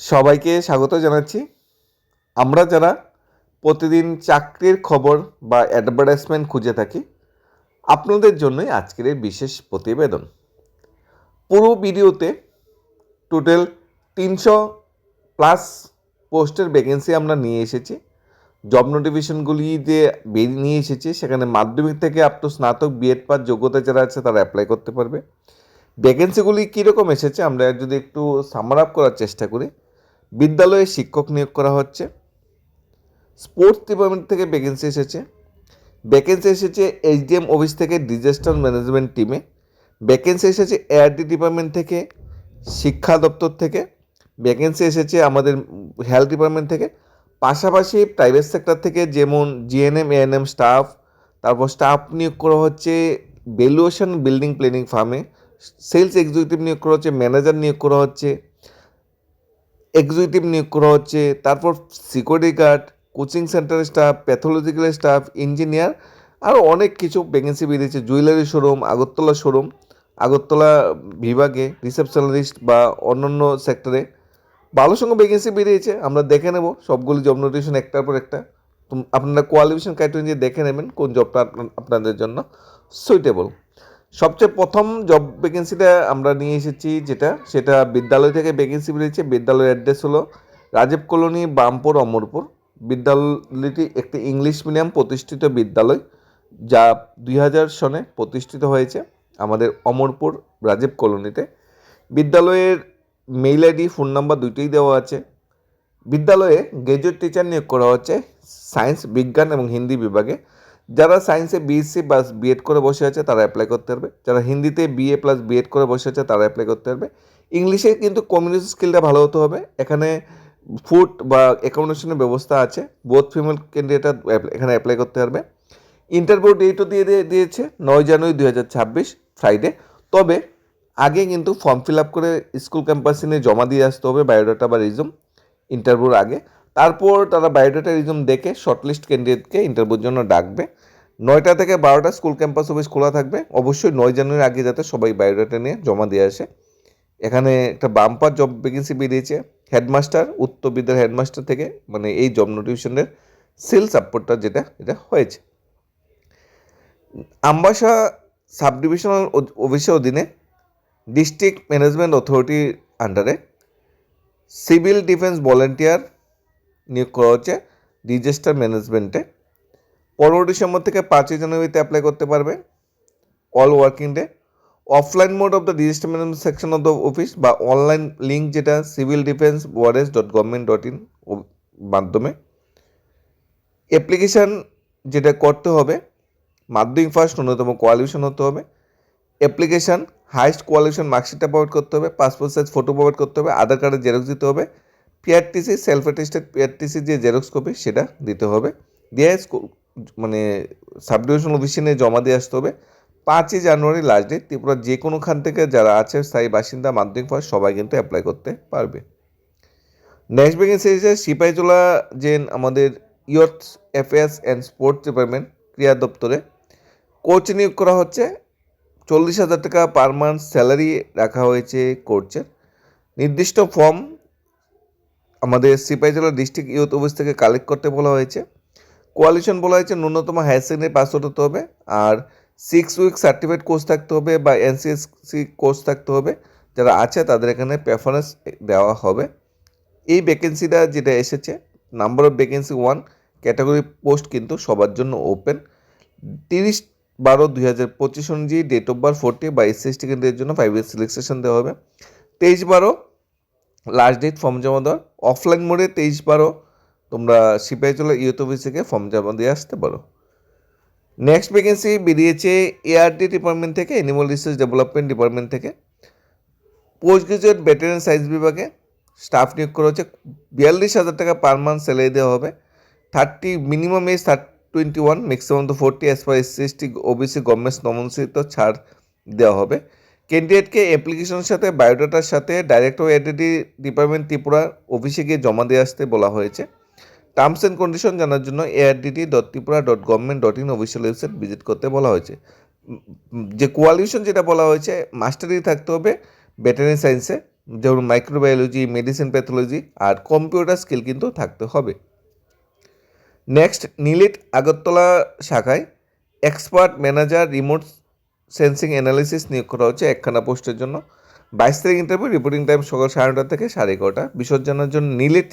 সবাইকে স্বাগত জানাচ্ছি। আমরা যারা প্রতিদিন চাকরির খবর বা অ্যাডভার্টাইজমেন্ট খুঁজে থাকি, আপনাদের জন্যই আজকের এই বিশেষ প্রতিবেদন। পুরো ভিডিওতে টোটাল তিনশো প্লাস পোস্টের ভ্যাকেন্সি আমরা নিয়ে এসেছি। জব নোটিফিকেশনগুলি যে বেরিয়ে নিয়ে এসেছি, সেখানে মাধ্যমিক থেকে আপ টু স্নাতক বিএড পাস যোগ্যতা যারা আছে, তারা অ্যাপ্লাই করতে পারবে। ভ্যাকেন্সিগুলি কীরকম এসেছে, আমরা যদি একটু সামার আপ করার চেষ্টা করি। বিদ্যালয়ে শিক্ষক নিয়োগ করা হচ্ছে। স্পোর্টস ডিপার্টমেন্ট থেকে ভ্যাকেন্সি এসেছে। ভ্যাকেন্সি এসেছে এইচডিএম অফিস থেকে ডিজাস্টার ম্যানেজমেন্ট টিমে ভ্যাকেন্সি এসেছে এআরডি ডিপার্টমেন্ট থেকে, শিক্ষা দপ্তর থেকে। ভ্যাকেন্সি এসেছে আমাদের হেলথ ডিপার্টমেন্ট থেকে। পাশাপাশি প্রাইভেট সেক্টর থেকে যেমন জিএনএম এএনএম স্টাফ তারপর স্টাফ নিয়োগ করা হচ্ছে ভ্যালুয়েশন বিল্ডিং প্ল্যানিং ফার্মে সেলস এক্সিকিউটিভ নিয়োগ করা হচ্ছে ম্যানেজার নিয়োগ করা হচ্ছে। এক্সিকিউটিভ নিয়োগ করা হচ্ছে, তারপর সিকিউরিটি গার্ড কোচিং সেন্টারের স্টাফ প্যাথোলজিক্যাল স্টাফ ইঞ্জিনিয়ার আরও অনেক কিছু ভ্যাকেন্সি বেরিয়েছে jewellery showroom Agartala showroom Agartala বিভাগে রিসেপশনালিস্ট বা অন্যান্য সেক্টরে ভালো সঙ্গে ভ্যাকেন্সি বেরিয়েছে আমরা দেখে নেব, সবগুলি জব নোটিফিকেশন একটার পর একটা। আপনারা কোয়ালিফিকেশন ক্রাইটেরিয়া দেখে নেবেন, কোন জবটা আপনাদের জন্য সুইটেবল সবচেয়ে প্রথম জব ভ্যাকেন্সিটা আমরা নিয়ে এসেছি যেটা, সেটা বিদ্যালয় থেকে ভ্যাকেন্সি বেরিয়েছে, বিদ্যালয়ের অ্যাড্রেস হলো রাজীব কলোনি, বামপুর, অমরপুর। বিদ্যালয়টি একটি ইংলিশ মিডিয়াম প্রতিষ্ঠিত বিদ্যালয়, যা দুই হাজার সনে প্রতিষ্ঠিত হয়েছে আমাদের অমরপুর রাজীব কলোনিতে। বিদ্যালয়ের মেইল আইডি ফোন নাম্বার দুইটাই দেওয়া আছে। বিদ্যালয়ে গ্র্যাজুয়েট টিচার নিয়োগ করা হচ্ছে সায়েন্স বিজ্ঞান এবং হিন্দি বিভাগে। যারা সায়েন্সে বিএসসি প্লাস বিএড করে বসে আছে, তারা অ্যাপ্লাই করতে পারবে। যারা হিন্দিতে বিএ প্লাস বিএড করে বসে আছে, তারা অ্যাপ্লাই করতে পারবে। ইংলিশে কিন্তু কমিউনিকেশন স্কিলটা ভালো হতে হবে। এখানে ফুড বা অ্যাকোমোডেশনের ব্যবস্থা আছে। বোথ ফিমেল ক্যান্ডিডেট এখানে অ্যাপ্লাই করতে পারবে। ইন্টারভিউ ডেটও দিয়ে দিয়ে- দিয়েছে, নয় জানুয়ারি দুই হাজার ছাব্বিশ ফ্রাইডে তবে আগে কিন্তু ফর্ম ফিল আপ করে স্কুল ক্যাম্পাসে নিয়ে জমা দিয়ে আসতে হবে বায়োডাটা বা রিজুম ইন্টারভিউর আগে। তারপর তারা বায়োডাটা রিজুম দেখে শর্টলিস্ট ক্যান্ডিডেটকে ইন্টারভিউর জন্য ডাকবে। নয়টা থেকে বারোটা স্কুল ক্যাম্পাস অফিস খোলা থাকবে। অবশ্যই নয় জানুয়ারির আগে যাতে সবাই বায়োডাটা নিয়ে জমা দিয়ে আসে। এখানে একটা বাম্পার জব ভ্যাকেন্সি বেরিয়েছে। হেডমাস্টার উত্তর বিদ্যার হেডমাস্টার থেকে মানে এই জব নোটিফিকেশনের সেল সাপোর্টটা যেটা, এটা হয়েছে। আমবাসা সাব ডিভিশনাল অফিসের অধীনে ডিস্ট্রিক্ট ম্যানেজমেন্ট অথরিটির আন্ডারে সিভিল ডিফেন্স ভলেন্টিয়ার নিয়োগ করা হচ্ছে। ডিজাস্টার ম্যানেজমেন্টে পনেরো ডিসেম্বর থেকে পাঁচই জানুয়ারিতে অ্যাপ্লাই করতে পারবে। All working day offline mode of the management section of the office বা অনলাইন লিঙ্ক যেটা civil defence wares dot government dot in মাধ্যমে। অ্যাপ্লিকেশান যেটা করতে হবে, মাধ্যমিক ফার্স্ট ন্যূনতম কোয়ালিফিকেশন হতে হবে। অ্যাপ্লিকেশান হাইস্ট কোয়ালিফিকেশন মার্কশিটটা প্রোভাইড করতে হবে পাসপোর্ট সাইজ ফটো প্রোভাইড করতে হবে, আধার কার্ডের জেরক্স দিতে হবে পিআরটিসি সেলফ অ্যাটেস্টেড পিআরটিসি যে জেরক্স কপি সেটা দিতে হবে। দিয়ে মানে সাব ডিভিশন অফিসে জমা দিয়ে আসতে হবে। পাঁচই জানুয়ারি লাস্ট ডেট ত্রিপুরার যে কোনোখান থেকে যারা আছে, স্থায়ী বাসিন্দা, মাধ্যমিক ফার্স্ট সবাই কিন্তু অ্যাপ্লাই করতে পারবে। নেক্সট ভ্যাকেন্সি এসেছে সিপাহীজলা যে আমাদের youth affairs and sports department ক্রীড়া দপ্তরে। কোচ নিয়োগ করা হচ্ছে, চল্লিশ হাজার টাকা পার মান্থ স্যালারি রাখা হয়েছে কোচের নির্দিষ্ট ফর্ম আমাদের সিপাহীজলা ডিস্ট্রিক্ট ইউথ অফিস থেকে কালেক্ট করতে বলা হয়েছে। কোয়ালিশন বলা হয়েছে, ন্যূনতম হায়ার সেকেন্ডারি পাস হতে হবে, আর সিক্স উইক সার্টিফিকেট কোর্স থাকতে হবে বা এনসিএসসি কোর্স থাকতে হবে, যারা আছে তাদের এখানে প্রেফারেন্স দেওয়া হবে। এই ভ্যাকেন্সিটা যেটা এসেছে number of vacancy one category post কিন্তু সবার জন্য ওপেন তিরিশ বারো দুই হাজার পঁচিশ অনুযায়ী ডেট অফ বার্থ ফোর্টি বা এস এস টিকেটের জন্য ফাইভ ইয়ার সিলেকশন দেওয়া হবে। তেইশ বারো লাস্ট ডেট ফর্ম জমা দেওয়ার। অফলাইন মোডে তেইশ বারো তোমরা সিপাহীজলা ইউথ অফিস থেকে ফর্ম জমা দিয়ে আসতে পারো। নেক্সট ভ্যাকেন্সি বেরিয়েছে এআরডি ডিপার্টমেন্ট থেকে অ্যানিমাল রিসার্চ ডেভেলপমেন্ট ডিপার্টমেন্ট থেকে। পোস্ট গ্রাজুয়েট ব্যাটারিয়ান সায়েন্স বিভাগে স্টাফ নিয়োগ করা হচ্ছে। বিয়াল্লিশ হাজার টাকা পার মান্থ স্যালারি দেওয়া হবে। Thirty minimum age thirty twenty one maximum তো forty as per SC ST OBC government নমনসিত ছাড় দেওয়া হবে। ক্যান্ডিডেটকে অ্যাপ্লিকেশনের সাথে বায়োডাটার সাথে ডাইরেক্টর আইডেন্টি ডিপার্টমেন্ট ত্রিপুরা অফিসে গিয়ে জমা দিয়ে আসতে বলা হয়েছে। টার্মস অ্যান্ড কন্ডিশন জানার জন্য ARDT dot Tripura dot government dot in official website visit করতে বলা হয়েছে। যে কোয়ালিফিকেশন যেটা বলা হয়েছে মাস্টারি থাকতে হবে ভেটেরিনারি সায়েন্সে যেমন মাইক্রোবায়োলজি মেডিসিন প্যাথোলজি আর কম্পিউটার স্কিল কিন্তু থাকতে হবে। নেক্সট নিলিট আগরতলা শাখায় expert manager remote sensing analysis নিয়োগ করা হচ্ছে একখানা পোস্টের জন্য। বাইশ তারিখ ইন্টারভিউ রিপোর্টিং টাইম সকাল সাড়ে নটা থেকে সাড়ে এগারোটা। বিসর্জনের জন্য নিলিট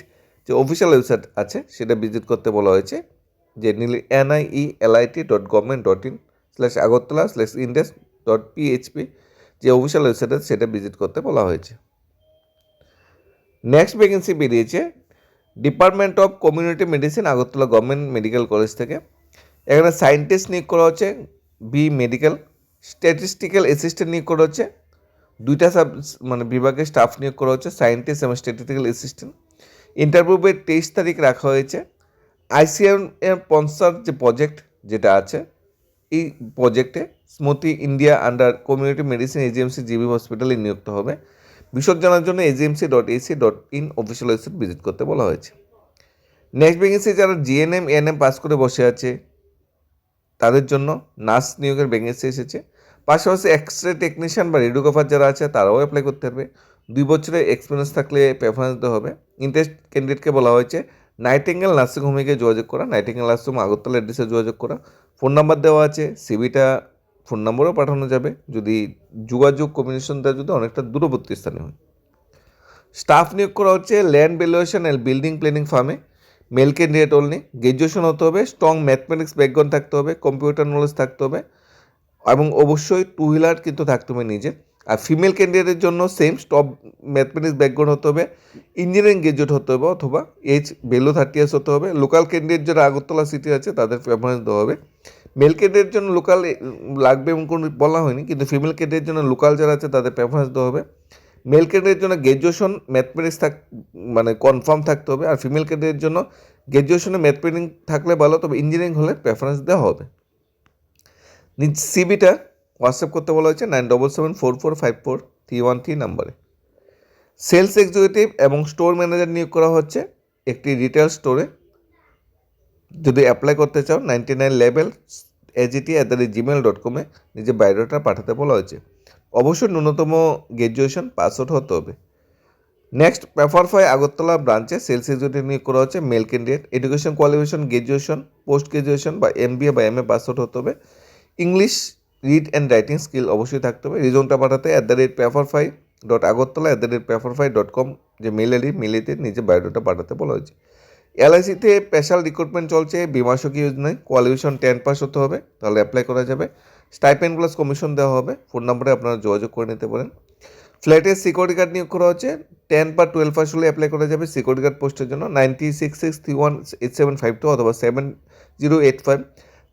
যে অফিসিয়াল ওয়েবসাইট আছে, সেটা ভিজিট করতে বলা হয়েছে, যে নিলি NIE LIT dot government dot in slash Agartala slash index dot PHP যে অফিসিয়াল ওয়েবসাইট আছে, সেটা ভিজিট করতে বলা হয়েছে। নেক্সট ভ্যাকেন্সি বেরিয়েছে department of community medicine Agartala government medical college থেকে। এখানে সায়েন্টিস্ট নিয়োগ করা হচ্ছে বি মেডিকেল স্ট্যাটিস্টিক্যাল অ্যাসিস্ট্যান্ট নিয়োগ করা হচ্ছে, দুইটা সাব মানে বিভাগের স্টাফ নিয়োগ করা হচ্ছে সায়েন্টিস্ট এবং স্ট্যাটিস্টিক্যাল অ্যাসিস্ট্যান্ট ইন্টারভিউয়ের তেইশ তারিখ রাখা হয়েছে। আইসিএম স্পন্সার যে প্রজেক্ট যেটা আছে, এই প্রজেক্টে Smriti India under community medicine AGMC GB হসপিটালে নিযুক্ত হবে। বিসর্জনের জন্য AGMC dot AC dot in official website visit করতে বলা হয়েছে। নেক্সট ভ্যাকেন্সি যারা জিএনএম, এএনএম পাস করে বসে আছে, তাদের জন্য নার্স নিয়োগের ভ্যাকেন্সি এসেছে। পাশাপাশি এক্স রে টেকনিশিয়ান বা রেডিওগ্রাফার যারা আছে, তারাও অ্যাপ্লাই করতে পারবে। দুই বছরের এক্সপিরিয়েন্স থাকলে প্রেফারেন্স দিতে হবে। ইন্টারেস্ট ক্যান্ডিডেটকে বলা হয়েছে নাইটিঙ্গেল নার্সিং হোমে গিয়ে যোগাযোগ করা। নাইটিঙ্গেল নার্সিং হোম আগরতলা অ্যাড্রেসে যোগাযোগ করা। ফোন নাম্বার দেওয়া আছে সিবিটা ফোন নম্বরও পাঠানো যাবে। যদি যোগাযোগ কমিউনিকেশনটা যদি অনেকটা দূরবর্তী স্থানে হয়। স্টাফ নিয়োগ করা হচ্ছে land valuation and building planning ফার্মে মেল ক্যান্ডিডেট অনলি গ্র্যাজুয়েশন হতে হবে স্ট্রং ম্যাথমেটিক্স ব্যাকগ্রাউন্ড থাকতে হবে কম্পিউটার নলেজ থাকতে হবে। এবং অবশ্যই টু হুইলার কিন্তু থাকতে হবে নিজের আর ফিমেল ক্যান্ডিডেটের জন্য সেম স্টপ ম্যাথমেটিক্স ব্যাকগ্রাউন্ড হতে হবে ইঞ্জিনিয়ারিং গ্রাজুয়েট হতে হবে অথবা এজ বেলো থার্টি ইয়ার্স হতে হবে। লোকাল ক্যান্ডিডেট যারা আগরতলা সিটি আছে, তাদের প্রেফারেন্স দেওয়া হবে। মেল ক্যান্ডিডেটের জন্য লোকাল লাগবে এমন কোনো বলা হয়নি, কিন্তু ফিমেল ক্যান্ডিডেটের জন্য লোকাল যারা আছে, তাদের প্রেফারেন্স দেওয়া হবে। মেল ক্যান্ডিডেটের জন্য গ্র্যাজুয়েশন ম্যাথমেটিক্স থাক মানে কনফার্ম থাকতে হবে। আর ফিমেল ক্যান্ডিডেটের জন্য গ্র্যাজুয়েশনে ম্যাথমেটিক্স থাকলে ভালো, তবে ইঞ্জিনিয়ারিং হলে প্রেফারেন্স দেওয়া হবে। নিজ সিবিটা হোয়াটসঅ্যাপ করতে বলা হয়েছে nine double seven four four five four three one three নাম্বারে। সেলস এক্সিকিউটিভ এবং স্টোর ম্যানেজার নিয়োগ করা হচ্ছে একটি রিটেল স্টোরে যদি অ্যাপ্লাই করতে চাও ninety nine level AGT at the rate Gmail dot কমে নিজের বায়োডাটা পাঠাতে বলা হয়েছে। অবশ্যই ন্যূনতম গ্র্যাজুয়েশন পাস আউট হতে হবে। নেক্সট প্রেফারফাই আগরতলা ব্রাঞ্চে সেলস এক্সিকিউটিভ নিয়োগ করা হচ্ছে male candidate education qualification graduation post graduation বা এম বা এম এ পাস আউট হতে হবে। English read and writing skill অবশ্যই থাকতে হবে। রিজনটা পাঠাতে at the rate preferfy dot Agartala at the rate preferfy dot com যে মেল আইডি মেলেতে নিজের বায়োডাটা পাঠাতে বলা হয়েছে। এলআইসিতে স্পেশাল রিক্রুটমেন্ট চলছে বিমাসকি যোজনায় কোয়ালিফিকেশন টেন পাস হতে হবে, তাহলে অ্যাপ্লাই করা যাবে। স্টাইপেন্ড প্লাস কমিশন দেওয়া হবে ফোন নম্বরে আপনারা যোগাযোগ করে নিতে পারেন। ফ্ল্যাটের সিকিউরিটি গার্ড নিয়োগ করা হচ্ছে টেন বা টুয়েলভ পাস হলে অ্যাপ্লাই করা যাবে সিকিউরিটি গার্ড পোস্টের জন্য। Ninety six six three one eight seven five two অথবা seven zero eight five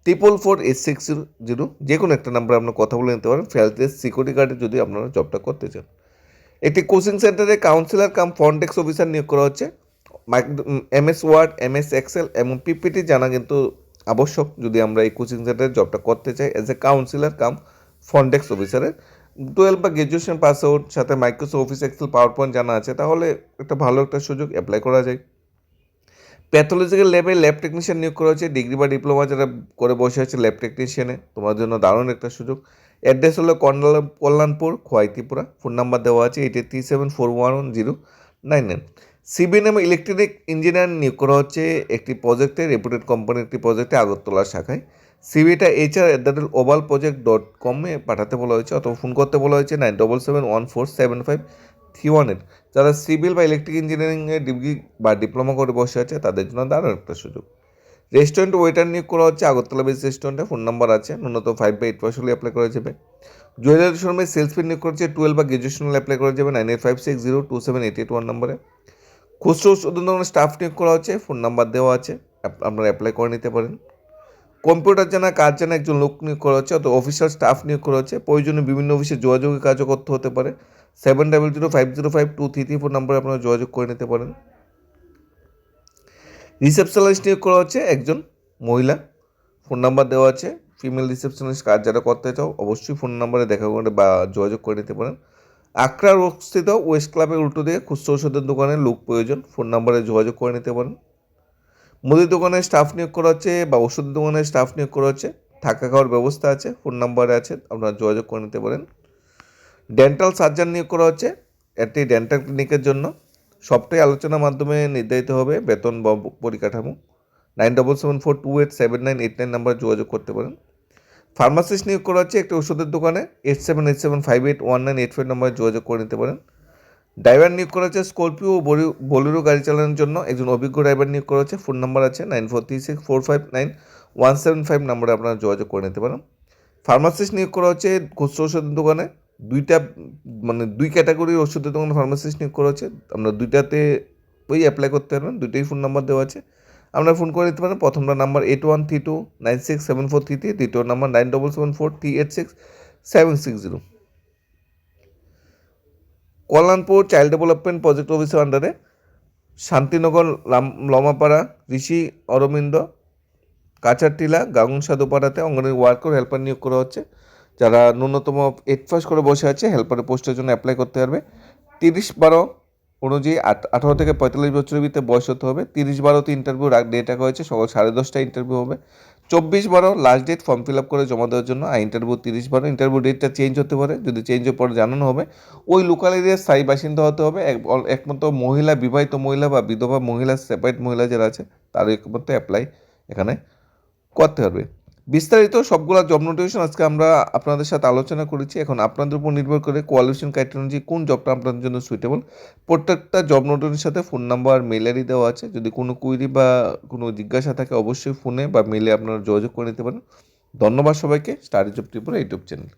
triple four eight six zero যে কোনো একটা নাম্বারে আপনার কথা বলে নিতে পারেন ফ্ল্যাটের সিকিউরিটি গার্ডে যদি আপনারা জবটা করতে চান। একটি কোচিং সেন্টারে কাউন্সিলর কাম ফন্টেক্স অফিসার নিয়োগ করা হচ্ছে। M S word M S excel এবং পিপিটি জানা কিন্তু আবশ্যক। যদি আমরা এই কোচিং সেন্টারে জবটা করতে চাই অ্যাজ এ কাউন্সিলর কাম ফন্টেক্স অফিসারের টুয়েলভ বা গ্র্যাজুয়েশন পাস আউট সাথে Microsoft office excel power point জানা আছে, তাহলে একটা ভালো একটা সুযোগ অ্যাপ্লাই করা যায়। প্যাথোলজিক্যাল ল্যাবে ল্যাব টেকনিশিয়ান নিয়োগ করা হচ্ছে ডিগ্রি বা ডিপ্লোমা যারা করে বসে আছে ল্যাব টেকনিশিয়ানে তোমার জন্য দারুণ একটা সুযোগ। অ্যাড্রেস হলো কল্যাণপুর খোয়াই ত্রিপুরা ফোন নাম্বার দেওয়া আছে eight three seven four one one zero nine nine CV নামে ইলেকট্রনিক ইঞ্জিনিয়ার নিয়োগ করা হচ্ছে একটি প্রজেক্টে রেপুটেড কোম্পানির একটি প্রজেক্টে আগরতলা শাখায়। সিবিটা HR at the rate oval project dot কমে পাঠাতে বলা হয়েছে, অথবা ফোন করতে বলা হয়েছে nine double seven one four seven five three ওয়ানের যারা সিভিল বা ইলেকট্রিক ইঞ্জিনিয়ারিংয়ে ডিগ্রি বা ডিপ্লোমা করে বসে আছে, তাদের জন্য দারুণ একটা সুযোগ। রেস্টুরেন্ট ওয়েটার নিয়োগ করা হচ্ছে, আগরতলা বেস রেস্টুরেন্টে ফোন নাম্বার আছে, ন্যূনতম ফাইভ বা এইট পার্স হলে অ্যাপ্লাই করা যাবে। জুয়েলারি শোরুমে সেলসম্যান নিয়োগ করেছে টুয়েলভ বা গ্র্যাজুয়েশন হলে অ্যাপ্লাই করা যাবে nine eight five six zero two seven eight eight one নম্বরে। খুচরো ওষুধের স্টাফ নিয়োগ করা হচ্ছে ফোন নাম্বার দেওয়া আছে আপনারা অ্যাপ্লাই করে নিতে পারেন। কম্পিউটার জানা কাজ জানা একজন লোক নিয়োগ করা হচ্ছে অত অফিসার স্টাফ নিয়োগ করা হচ্ছে। প্রয়োজনে বিভিন্ন অফিসে যোগাযোগের কাজও করতে হতে পারে। Seven double zero five zero five two three three four নম্বরে আপনারা যোগাযোগ করে নিতে পারেন। রিসেপশনালিস্ট নিয়োগ করা হচ্ছে একজন মহিলা। ফোন নাম্বার দেওয়া আছে। ফিমেল রিসেপশনিস্ট কাজ যারা করতে চাও অবশ্যই ফোন নাম্বারে দেখা করে বা যোগাযোগ করে নিতে পারেন। আকরা অবস্থিত ওয়েস্ট ক্লাবের উল্টো দিকে খুচরো ওষুধের দোকানে লোক প্রয়োজন। ফোন নাম্বারে যোগাযোগ করে নিতে পারেন। মুদির দোকানে স্টাফ নিয়োগ করা হচ্ছে বা ওষুধের দোকানে স্টাফ নিয়োগ করা হচ্ছে। থাকা খাওয়ার ব্যবস্থা আছে ফোন নাম্বারে আছে, আপনারা যোগাযোগ করে নিতে পারেন। ডেন্টাল সার্জন নিয়োগ করা হচ্ছে। একটি ডেন্টাল ক্লিনিকের জন্য। সবটাই আলোচনার মাধ্যমে নির্ধারিত হবে। বেতন বা পরিকাঠামো। Nine double seven four two eight seven nine eight nine number যোগাযোগ করতে পারেন। ফার্মাসিস্ট নিয়োগ করা হচ্ছে একটি ওষুধের দোকানে। Eight seven eight seven five eight one nine eight five নাম্বারে যোগাযোগ করে নিতে পারেন। ড্রাইভার নিয়োগ করা হচ্ছে স্করপিও ও বোলেরো গাড়ি চালানোর জন্য। একজন অভিজ্ঞ ড্রাইভার নিয়োগ করা হচ্ছে। ফোন নাম্বার আছে nine four three six four five nine one seven five নাম্বারে আপনারা যোগাযোগ করে নিতে পারেন। ফার্মাসিস্ট নিয়োগ করা হচ্ছে খুচরো ওষুধের দোকানে। দুইটা মানে দুই ক্যাটাগরির ওষুধের দোকানে ফার্মাসিস্ট নিয়োগ করা হচ্ছে। আমরা দুইটাতে ওই অ্যাপ্লাই করতে পারবেন, দুইটাই ফোন নাম্বার দেওয়া আছে। আপনারা ফোন করে নিতে পারেন প্রথমটা number eight one three two nine six seven four three three দ্বিতীয় number nine double seven four three eight six seven six zero Kalyanpur child development project অফিসের আন্ডারে শান্তিনগর লাম- লমাপাড়া, ঋষি অরবিন্দ কাচারটিলা গাগুন সাধুপাড়াতে অঙ্গনের ওয়ার্কার হেল্পার নিয়োগ করা হচ্ছে। যারা ন্যূনতম এইট পাস করে বসে আছে হেল্পারের পোস্টের জন্য অ্যাপ্লাই করতে পারবে। তিরিশ বারো অনুযায়ী আঠারো থেকে পঁয়তাল্লিশ বছরের ভিতরে বয়স হতে হবে। তিরিশ বারোতে ইন্টারভিউ ডেট রাখা হয়েছে, সকাল সাড়ে দশটায় ইন্টারভিউ হবে। চব্বিশ বারো last date form fill up করে জমা দেওয়ার জন্য, আর ইন্টারভিউ তিরিশ বারো ইন্টারভিউ ডেটটা চেঞ্জ হতে পারে। যদি চেঞ্জ হওয়ার পরে জানানো হবে, ওই লোকাল এরিয়ার স্থায়ী বাসিন্দা হতে হবে। একমাত্র মহিলা, বিবাহিত মহিলা বা বিধবা মহিলা সেপারেট মহিলা যারা আছে, তার একমাত্র অ্যাপ্লাই এখানে করতে পারবে বিস্তারিত সবগুলো জব নোটিফিকেশন আজকে আমরা আপনাদের সাথে আলোচনা করেছি। এখন আপনাদের উপর নির্ভর করে কোয়ালিফিকেশন ক্রাইটেরিয়া অনুযায়ী কোন জবটা আপনাদের জন্য সুইটেবল প্রত্যেকটা জব নোটিফিকেশনের সাথে ফোন নাম্বার মেল আইডি দেওয়া আছে। যদি কোনো কুইরি বা কোনো জিজ্ঞাসা থাকে, অবশ্যই ফোনে বা মেলে আপনারা যোগাযোগ করে নিতে পারেন। ধন্যবাদ সবাইকে। Study job Tripura YouTube channel